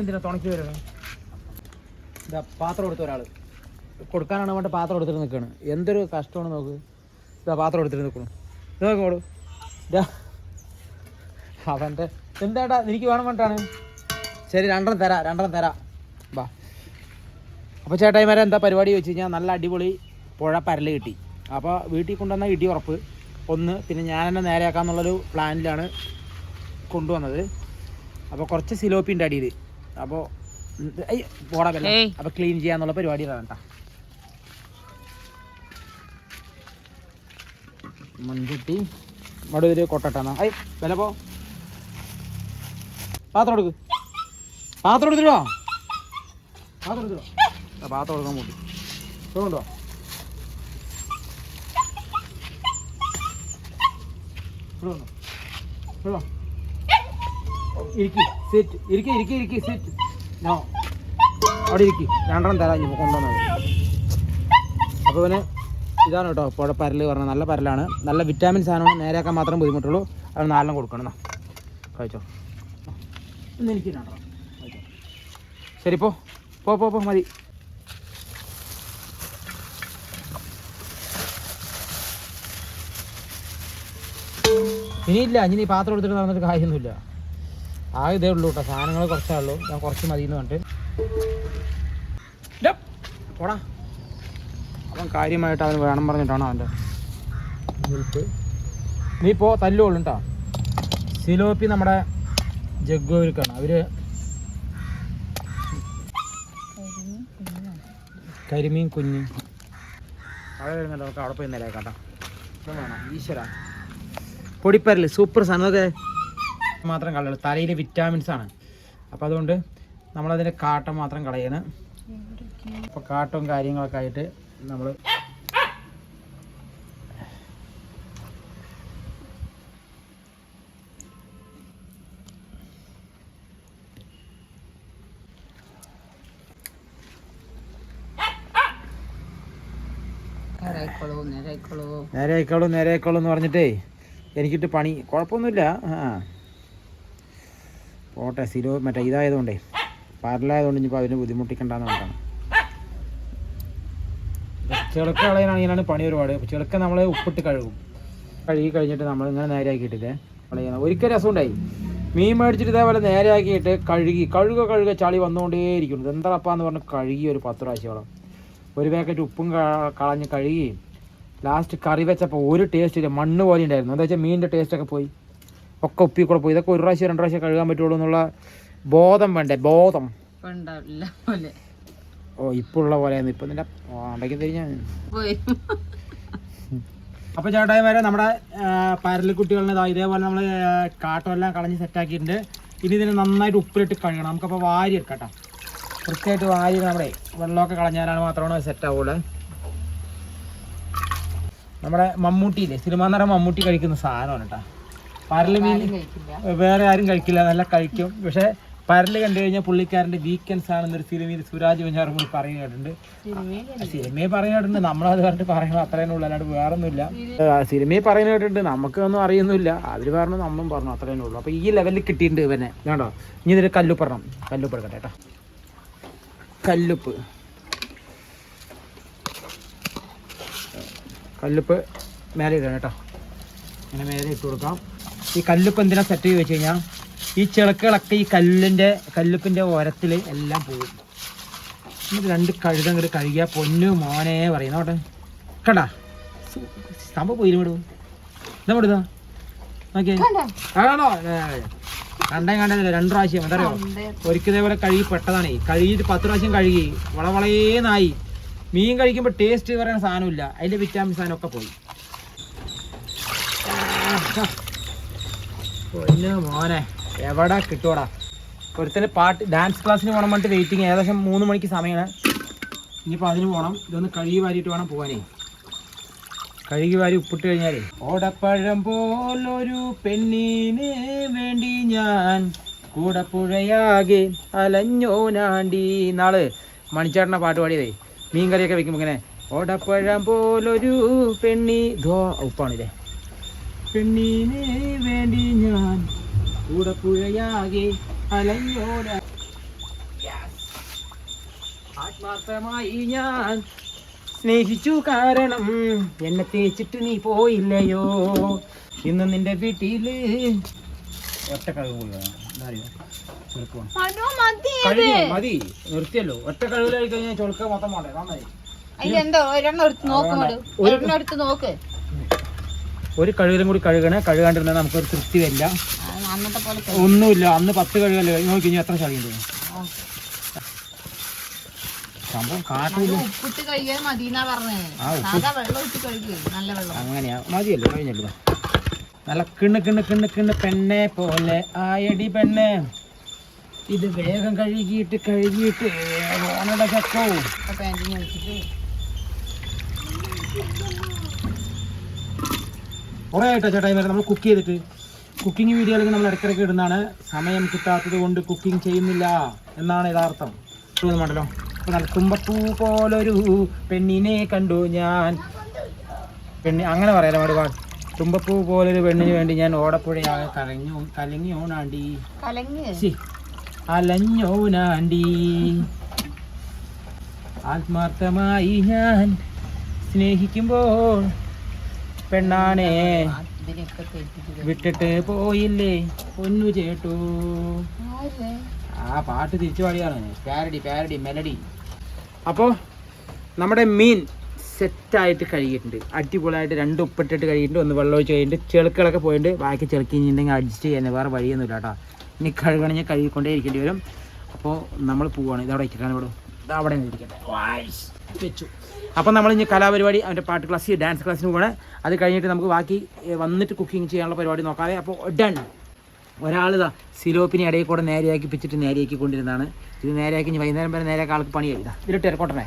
എന്തിനാ വരണേ ഇതാ പാത്രം കൊടുത്ത ഒരാൾ കൊടുക്കാനാണ് വേണ്ട പാത്രം എടുത്തിട്ട് നിൽക്കുകയാണ് എന്തൊരു കഷ്ടമാണ് നോക്ക്. ഇതാ പാത്രം എടുത്തിട്ട് നിൽക്കണം. ഇത് നോക്കോളൂ ഇതാ. അവന്റെ എന്താടാ? എനിക്ക് വേണം വേണ്ടാണ് ശരി രണ്ടെണ്ണം തരാം രണ്ടെണ്ണം തരാം. വാ അപ്പോൾ ചേട്ടായിമാരെ എന്താ പരിപാടി വെച്ച് കഴിഞ്ഞാൽ നല്ല അടിപൊളി പുഴ പരൽ കിട്ടി. അപ്പോൾ വീട്ടിൽ കൊണ്ടുവന്ന ഇടി ഉറപ്പ്. ഒന്ന് പിന്നെ ഞാൻ എന്നെ നേരെയാക്കാന്നുള്ളൊരു പ്ലാനിലാണ് കൊണ്ടുവന്നത്. അപ്പോൾ കുറച്ച് സിലോപ്പി ഉണ്ട് അടിയിൽ അപ്പോൾ പോടാ വെള്ളം. അപ്പോൾ ക്ലീൻ ചെയ്യാന്നുള്ള പരിപാടി വേണ്ട മൺചട്ടി അവിടെ ഒരു കൊട്ടട്ടാ ഐ വില പോ. പാത്രം എടുക്ക്. പാത്രം എടുത്തിട്ടോ? പാത്രം എടുത്തിട്ടോ? പാത്രം എടുക്കാൻ പോട്ടി കൊണ്ടോ ഇരിക്കി ഇരിക്കി ഇരിക്കി ഇരിക്കി സെറ്റ് നോ അവിടെ ഇരിക്കി. രണ്ടെണ്ണം തരാം ഇനി കൊണ്ടുവന്നത് അപ്പോൾ പിന്നെ ഇതാണ് കേട്ടോ പുഴ പരൽ പറഞ്ഞാൽ നല്ല പരലാണ്. നല്ല വിറ്റാമിൻ സാധനമാണ് നേരെയാക്കാൻ മാത്രം ബുദ്ധിമുട്ടുള്ളൂ. അത് നാലെണ്ണം കൊടുക്കണം കഴിച്ചോ. ഇന്ന് എനിക്ക് രണ്ടെണ്ണം. ശരി പോ. പോ പോ പോ മതി. ഇനിയില്ല ഇനി പാത്രം എടുത്തിട്ട് നടന്നിട്ട് കാര്യമൊന്നുമില്ല. ആകെ ഇതേ ഉള്ളൂ കേട്ടോ സാധനങ്ങൾ കുറച്ചേ ഉള്ളൂ. ഞാൻ കുറച്ച് മതി എന്ന് പറഞ്ഞിട്ട് പോടാ. അവൻ കാര്യമായിട്ട് അവന് വേണം പറഞ്ഞിട്ടാണ് അവന്റെ? നീ ഇപ്പോൾ തല്ലുള്ളൂ കേട്ടോ സിലോപ്പി നമ്മുടെ ജഗ്ഗോവിൽക്കാണ്. അവർ കരിമീൻ കുഞ്ഞ്. അവിടെ വരുന്നുണ്ട് നമുക്ക് അവിടെ പോയി നിലയെ കേട്ടോ വേണം. ഈശ്വര. പൊടിപ്പരൽ സൂപ്പർ സാധനം. മാത്രം കളയുള്ളൂ. തലയിലെ വിറ്റാമിൻസ് ആണ്. അപ്പോൾ അതുകൊണ്ട് നമ്മളതിന്റെ കാട്ടം മാത്രം കളയണം. അപ്പോൾ കാട്ടവും കാര്യങ്ങളൊക്കെ ആയിട്ട് നമ്മൾ നേരെ ആയിക്കോളൂ നേരെ ആയിക്കോളൂ എന്ന് പറഞ്ഞിട്ടേ എനിക്കിട്ട് പണി കുഴപ്പമൊന്നുമില്ല. ആ. പോട്ടെ സിലോ മറ്റേ ഇതായതുകൊണ്ടേ പരലായതുകൊണ്ട് ഇനിയിപ്പോൾ അതിന് ബുദ്ധിമുട്ടിക്കണ്ടെന്ന് പറഞ്ഞാണ് കളയാനാണ് കളയാനാണ് പണി ഒരുപാട്. ചിളക്ക ചെളുക്ക നമ്മൾ ഉപ്പിട്ട് കഴുകും. കഴുകി കഴിഞ്ഞിട്ട് നമ്മൾ ഇങ്ങനെ നേരെ ആക്കിയിട്ടില്ലേ കളയണം ഒരിക്കൽ രസം ഉണ്ടായി മീൻ മേടിച്ചിട്ട് ഇതേപോലെ നേരെ ആക്കിയിട്ട് കഴുകി കഴുക കഴുക ചളി വന്നുകൊണ്ടേയിരിക്കുന്നു. എന്താപ്പാന്ന് പറഞ്ഞ് കഴുകി ഒരു പത്ത് പ്രാവശ്യോളം. ഒരു പാക്കറ്റ് ഉപ്പും കളഞ്ഞ് കഴുകി ലാസ്റ്റ് കറി വെച്ചപ്പോൾ ഒരു ടേസ്റ്റ് ഇല്ല. മണ്ണ് പോലെ ഉണ്ടായിരുന്നു. എന്താ വെച്ചാൽ മീനിന്റെ ടേസ്റ്റൊക്കെ പോയി? ഒക്കെ ഉപ്പി കൂടെ പോയി. ഇതൊക്കെ ഒരു പ്രാവശ്യം രണ്ട് പ്രാവശ്യം കഴുകാൻ പറ്റുള്ളൂ എന്നുള്ള ബോധം വേണ്ടേ? ബോധം. ഓ ഇപ്പുള്ള പോലെയാണ് ഇപ്പൊ നിന്റെ ഉണ്ടെങ്കിൽ തിരിഞ്ഞ അപ്പൊ അപ്പോൾ ചേട്ടായിമാരെ നമ്മുടെ പരലിക്കുട്ടികളിനെ ഇതാ ഇതേപോലെ നമ്മൾ കാട്ടമെല്ലാം കളഞ്ഞ് സെറ്റാക്കിയിട്ടുണ്ട് ഇനി ഇതിനെ നന്നായിട്ട് ഉപ്പിലിട്ട് കഴുകണം. നമുക്കപ്പോൾ വാരി എടുക്കട്ടെ. കൃത്യമായിട്ട് വാരി നമ്മുടെ വെള്ളമൊക്കെ കളഞ്ഞാലാണ് മാത്രമാണ് സെറ്റ് ആവുള്ളൂ. നമ്മുടെ മമ്മൂട്ടിയില്ലേ? സിനിമാ നടൻ മമ്മൂട്ടി കഴിക്കുന്ന സാധനമാണ് കേട്ടോ. പരൽ മീൻ വേറെ ആരും കഴിക്കില്ല നല്ല കഴിക്കും. പക്ഷെ പരൽ കണ്ടു കഴിഞ്ഞാൽ പുള്ളിക്കാരന്റെ വീക്കെൻഡ്സ് ആണെന്നൊരു സിനിമയിൽ സുരാജ് വെഞ്ഞാറും പറയുന്ന കേട്ടിട്ടുണ്ട്. സിനിമയെ പറയുന്ന കേട്ടിട്ടുണ്ട്. നമ്മളത് പറഞ്ഞിട്ട് പറയുന്നത് അത്രയും ഉള്ളൂ. അല്ലാണ്ട് വേറെ ഒന്നുമില്ല സിനിമയെ പറയുന്ന കേട്ടിട്ടുണ്ട്. നമുക്കൊന്നും അറിയുന്നില്ല. അവർ പറഞ്ഞു നമ്മളും പറഞ്ഞു അത്രേ ഉള്ളൂ. അപ്പോൾ ഈ ലെവലിൽ കിട്ടിയിട്ടുണ്ട് ഇവനെ. കേട്ടോ ഇനി ഇതിൽ കല്ലുപ്പറണം. കല്ലുപ്പ് എടുക്കട്ടെ കേട്ടോ. കല്ലുപ്പ്. കല്ലുപ്പ് മേലെ ഇടണം കേട്ടോ. ഇങ്ങനെ മേലെ ഇട്ട് കൊടുക്കാം. ഈ കല്ലുപ്പ് എന്തിനാ സെറ്റ് ചെയ്ത് വെച്ച് കഴിഞ്ഞാൽ ഈ ചിളക്കുകളൊക്കെ ഈ കല്ലിന്റെ കല്ലുപ്പിന്റെ ഓരത്തിൽ എല്ലാം പോകും. ഇത് രണ്ട് കഴുതം കൂടി കഴുകിയാൽ പൊന്നു മോനെ പറയുന്ന അവിടെ കണ്ടാ? സംഭവം പോയിരും വിടും. ഇതാ വിടുതാ നോക്കിയേ. ആണോ? കണ്ടേ കണ്ടേ രണ്ട് പ്രാവശ്യം എന്താ അറിയോ ഒരിക്കൽ ഇതേപോലെ കഴുകി പെട്ടതാണ്. കഴുകിയിട്ട് പത്ത് പ്രാവശ്യം കഴുകി. നായി മീൻ കഴിക്കുമ്പോൾ ടേസ്റ്റ് പറയുന്ന സാധനമില്ല. അതിന്റെ വിറ്റാമിൻ സാധനമൊക്കെ പോയി. പൊന്നു മോനെ. എവിടെ കിട്ടുവാടാ? ഒരുത്തന് പാട്ട് ഡാൻസ് ക്ലാസ്സിന് പോകണം പറഞ്ഞിട്ട് വെയിറ്റിംഗ് ഏകദേശം മൂന്ന് മണിക്ക് സമയമാണ് ഇനിയിപ്പോൾ അതിന് പോകണം. ഇതൊന്ന് കഴുകി വാരിയിട്ട് വേണം പോകാനേ. കഴുകി വാരി ഉപ്പിട്ട് കഴിഞ്ഞാൽ ഓടപ്പഴം പോലൊരു പെണ്ണിന് വേണ്ടി ഞാൻ കൂടപ്പുഴയാകെ അലഞ്ഞോനാണ്ടി. നാൾ മണിച്ചേട്ടനെ പാട്ട് പാടിയതേ. മീൻകറിയൊക്കെ വെക്കുമ്പോൾ ഇങ്ങനെ ഓടപ്പഴം പോലൊരു പെണ്ണി. ധോ ഉപ്പാണില്ലേ? പെണ്ണിന് വേണ്ടി ഞാൻ കൂടപ്പുഴയാകെ അലഞ്ഞോന ആത്മാർത്ഥമായി ഞാൻ സ്നേഹിച്ചു കാരണം എന്നെ തേച്ചിട്ട് നീ പോയില്ലയോ? ഇന്ന് നിന്റെ വീട്ടിൽ ഒറ്റ കഴിവ് മതി നിർത്തിയല്ലോ ഒറ്റ കഴിവിലായി കഴിഞ്ഞാൽ ചൊളുക്ക മൊത്തം പോണ്ടേ നന്നായി. അതിലെന്തോ? ഒരെണ്ണം എടുത്ത് നോക്ക് ഒരെണ്ണം എടുത്ത് നോക്ക്. ഒരു കഴുകലും കൂടി കഴുകണേ കഴുകാണ്ടിരുന്നാൽ നമുക്കൊരു തൃപ്തി വരില്ല. ഒന്നുമില്ല അന്ന് പത്ത് കഴുകല്ലേ നോക്കി ഇനി എത്ര ചളിയുണ്ട് ഉണ്ട്. സംഭവം കാട്ടില്ല അങ്ങനെയാ. മതിയല്ലോ കഴിഞ്ഞല്ലോ. നല്ല കിണ്ണ് കിണ്ണ് കിണ്ണ് കിണ്ണ് പെണ്ണെ പോലെ ആയടി പെണ്ണെ. ഇത് വേഗം കഴുകിയിട്ട് കഴുകിയിട്ട് ഓണട ചക്കോ. കുറേ ആയിട്ടോ ചേട്ടാ ഇന്നലെ നമ്മൾ കുക്ക് ചെയ്തിട്ട്. കുക്കിംഗ് വീഡിയോയിലേക്ക് നമ്മൾ ഇടയ്ക്കിടയ്ക്ക് ഇടുന്നതാണ്. സമയം കിട്ടാത്തത് കൊണ്ട് കുക്കിംഗ് ചെയ്യുന്നില്ല എന്നാണ് യഥാർത്ഥം. തോന്നുന്നുണ്ടല്ലോ ഇപ്പൊ നല്ല തുമ്പപ്പൂ പോലൊരു പെണ്ണിനെ കണ്ടു ഞാൻ. പെണ്ണി അങ്ങനെ പറയാലോ ഒരുപാട്. തുമ്പപ്പൂ പോലൊരു പെണ്ണിന് വേണ്ടി ഞാൻ ഓടപ്പുഴയാകെ കലഞ്ഞു കലങ്ങിയോണാണ്ടി അലഞ്ഞോനാണ്ടി. ആത്മാർത്ഥമായി ഞാൻ സ്നേഹിക്കുമ്പോൾ തെറ്റിട്ട് വിട്ടിട്ട് പോയില്ലേ? പൊന്നു ചേട്ടു? ആ പാട്ട് തിരിച്ചു പാടിയാണ് പാരഡി പാരഡി മെലഡി. അപ്പോ നമ്മുടെ മീൻ സെറ്റായിട്ട് കഴുകിയിട്ടുണ്ട്. അടിപൊളിയായിട്ട് രണ്ട് ഉപ്പിട്ടിട്ട് കഴുകിയിട്ടുണ്ട്. ഒന്ന് വെള്ളം ഒഴിച്ച് കഴിഞ്ഞിട്ട് ചെളുക്കളൊക്കെ പോയിട്ട് ബാക്കി ചെളുക്കി കഴിഞ്ഞിട്ടുണ്ടെങ്കിൽ അഡ്ജസ്റ്റ് ചെയ്യാൻ വേറെ വഴിയൊന്നുമില്ല കേട്ടോ. ഇനി കഴുകണമെങ്കിൽ കഴുകിക്കൊണ്ടേ ഇരിക്കേണ്ടി വരും. അപ്പോൾ നമ്മൾ പോവുകയാണ് ഇതവിടെ ഇരിക്കാൻ ഇവിടെ. ഇതവിടെ അവിടെ ഇരിക്കട്ടെ. വെച്ചു. അപ്പോൾ നമ്മൾ ഇനി കലാപരിപാടി അവന്റെ പാട്ട് ക്ലാസ് ഡാൻസ് ക്ലാസ്സിന് പോകണം അത് കഴിഞ്ഞിട്ട് നമുക്ക് ബാക്കി വന്നിട്ട് കുക്കിംഗ് ചെയ്യാനുള്ള പരിപാടി നോക്കാതെ അപ്പോൾ ഡൺ ഒരാളിതാ സിലോപ്പിനെ ഇടയിൽ കൂടെ നേരെയാക്കി പിച്ചിട്ട് നേരെയാക്കി കൊണ്ടിരുന്നതാണ് ഇത് നേരെയാക്കി വൈകുന്നേരം വരെ നേരെയാക്കി ആൾക്ക് പണിയായി. ഇതാ ഇതിലിട്ട് ഇറക്കോട്ടനെ.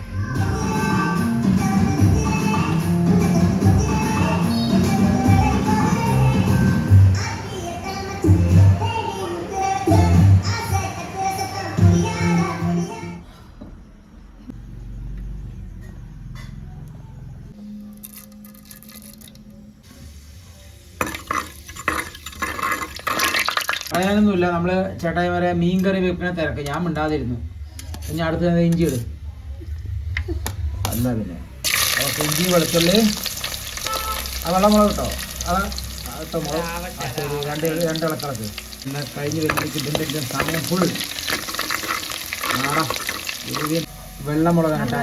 പറയാനൊന്നുമില്ല നമ്മൾ ചേട്ടായിമാരെ മീൻ കറി വെക്കുന്ന തിരക്ക്. ഞാൻ മിണ്ടാതിരുന്നു. ഇനി അടുത്ത ഇഞ്ചി ഇട്. എന്താ പിന്നെ? അപ്പോൾ ഇഞ്ചി വെളുത്തുള്ളി ആ വെള്ളമുളക് കേട്ടോ ആ ഇട്ടോ മുളക്? രണ്ട് രണ്ട് ഇളക്കിളക്ക്. പിന്നെ കഴിഞ്ഞ് വരുമ്പോഴേക്ക് സമയം ഫുൾ നാടാ ഇത് വെള്ളമുളക് കേട്ടാ.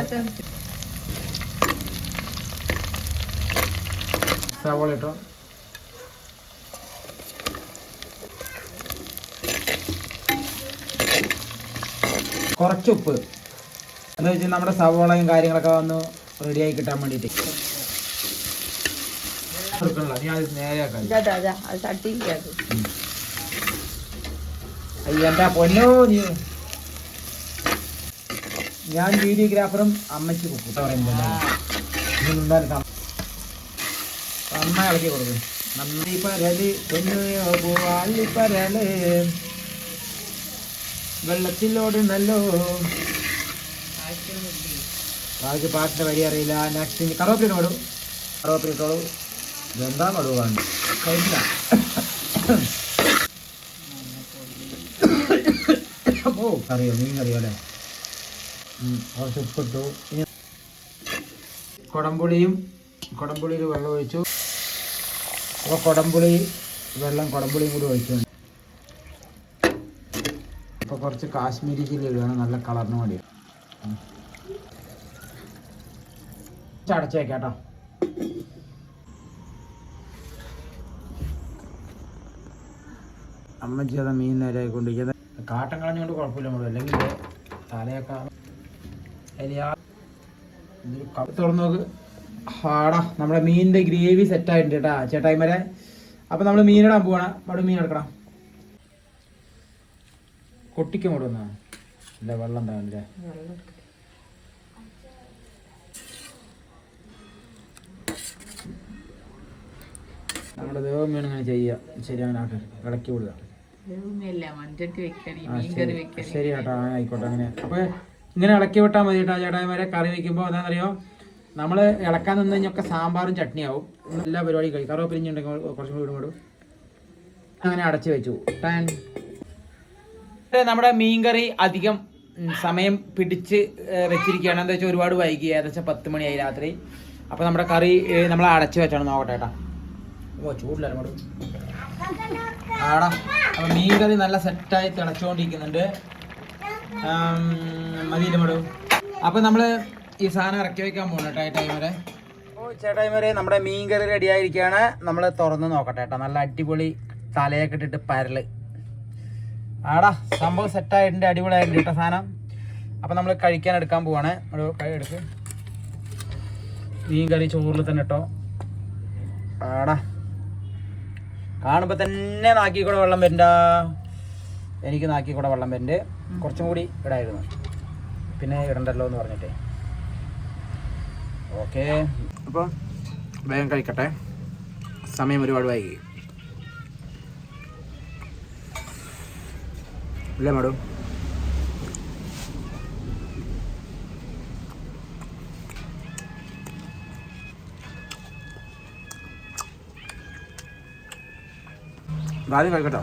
സവോള ഇട്ടോ? കുറച്ച് ഉപ്പ്. എന്താ വെച്ചാൽ നമ്മുടെ സവോളയും കാര്യങ്ങളൊക്കെ ഒന്ന് റെഡിയായി കിട്ടാൻ വേണ്ടിയിട്ട്. അയ്യന്റെ പൊന്നോ നീ? ഞാൻ വീഡിയോഗ്രാഫറും അമ്മയ്ക്ക് കുക്കൂട്ട പറയുമ്പോൾ നന്നായി ഇളക്കി കൊടുക്കും. നന്ദി പരൽ പൊന്നു പൂവാലി പരൽ. വെള്ളത്തിലോടുന്നല്ലോ. ബാക്കി പാട്ടിന്റെ വഴി അറിയില്ല. നെക്സ്റ്റ് ഇനി കറുവപ്പിലിട്ട് കൊടു കറുവപ്പിലിട്ടോളൂ എന്താ കൊടുവാണ് കഴിഞ്ഞ ഓ കറിയോ മീൻ കറിയോ അല്ലേ കുറച്ച് ഉപ്പിട്ടു. കുടംപുളിയും കുടംപുളിയിൽ വെള്ളം ഒഴിച്ചു. അപ്പോൾ കുടംപുളി വെള്ളം കുടംപുളിയും കൂടി ഒഴിച്ചു. കുറച്ച് കാശ്മീരി ചില്ലി ഇടുകയാണ് നല്ല കളറിന് വേണ്ടി അടച്ചേക്കാട്ടോ അമ്മ ചെയ്ത മീൻ നേരെയായിക്കൊണ്ടിരിക്കുന്നത് കാട്ടം കളഞ്ഞുകൊണ്ട് കുഴപ്പമില്ല നമ്മൾ അല്ലെങ്കിൽ തലയൊക്കെ കപ്പ് തുറന്നു നോക്ക്. ഹാടാ നമ്മുടെ മീനിന്റെ ഗ്രേവി സെറ്റായിട്ടുണ്ട് കേട്ടാ ചേട്ടായിമരെ അപ്പം നമ്മൾ മീനിടാൻ പോവാണ്. അവിടെ മീൻ എടുക്കണം. കൊട്ടിക്ക് മുടുന്ന അല്ല വെള്ളം ഉണ്ടാവില്ലേ നമ്മുടെ ദേവം മീൻ ഇങ്ങനെ ചെയ്യുക. ശരിയാണ് ആട്ടെ ഇളക്കി വിടുക. ശരി. ചേട്ടാ അങ്ങനെ ആയിക്കോട്ടെ അങ്ങനെ. അപ്പോൾ ഇങ്ങനെ ഇളക്കി വിട്ടാൽ മതി കേട്ടോ ചേട്ടായിമാരെ. കറി വെക്കുമ്പോൾ എന്താണെന്നറിയോ? നമ്മൾ ഇളക്കാൻ നിന്ന് കഴിഞ്ഞൊക്കെ സാമ്പാറും ചട്നിയാവും. എല്ലാ പരിപാടിയും കഴിയും കറുവപ്പിരിഞ്ഞുണ്ടെങ്കിൽ കുറച്ചും കൂടി വിടും അങ്ങനെ അടച്ചു വെച്ചു. ടാൻ. നമ്മുടെ മീൻകറി അധികം സമയം പിടിച്ച് വെച്ചിരിക്കുകയാണ്. എന്താ വെച്ചാൽ ഒരുപാട് വൈകി ഏകദേശം പത്ത് മണിയായി രാത്രി. അപ്പോൾ നമ്മുടെ കറി നമ്മൾ അടച്ച് വെച്ചാണ് നോക്കട്ടെ ഏട്ടാ ഓ ചൂടില്ല അങ്ങോട്ട് ആടാ അപ്പൊ മീൻ കറി നല്ല സെറ്റായി തിളച്ചുകൊണ്ടിരിക്കുന്നുണ്ട് മതിയില്ല മേഡം അപ്പൊ നമ്മൾ ഈ സാധനം ഇറക്കി വെക്കാൻ പോകണം കേട്ടോ ഈ ടൈം വരെ. ഓ ചേട്ടായ്മരെ നമ്മുടെ മീൻ കറി റെഡി ആയിരിക്കുകയാണ് നമ്മൾ തുറന്ന് നോക്കട്ടെ കേട്ടോ നല്ല അടിപൊളി തലയൊക്കെ ഇട്ടിട്ട് പരൽ. ആടാ സംഭവം സെറ്റായിട്ടുണ്ട് അടിപൊളിയായിട്ടുണ്ട് കേട്ടോ സാധനം. അപ്പം നമ്മൾ കഴിക്കാൻ എടുക്കാൻ പോവാണ്. ഒരു കൈ എടുക്ക്. മീൻ കറി ചോറിൽ തന്നെ കേട്ടോ ആടാ. കാണുമ്പോൾ തന്നെ നാക്കി കൂടെ വെള്ളം വരണ്ട. എനിക്ക് നാക്കി കൂടെ വെള്ളം വരണ്ട്. കുറച്ചും കൂടി ഇടായിരുന്നു. പിന്നെ ഇടണ്ടല്ലോ എന്ന് പറഞ്ഞിട്ടേ. ഓക്കെ. അപ്പോൾ വേഗം കഴിക്കട്ടെ. സമയം ഒരുപാട് വൈകി. ഇല്ലേ മാഡം. ആദ്യം കഴിക്കട്ടോ.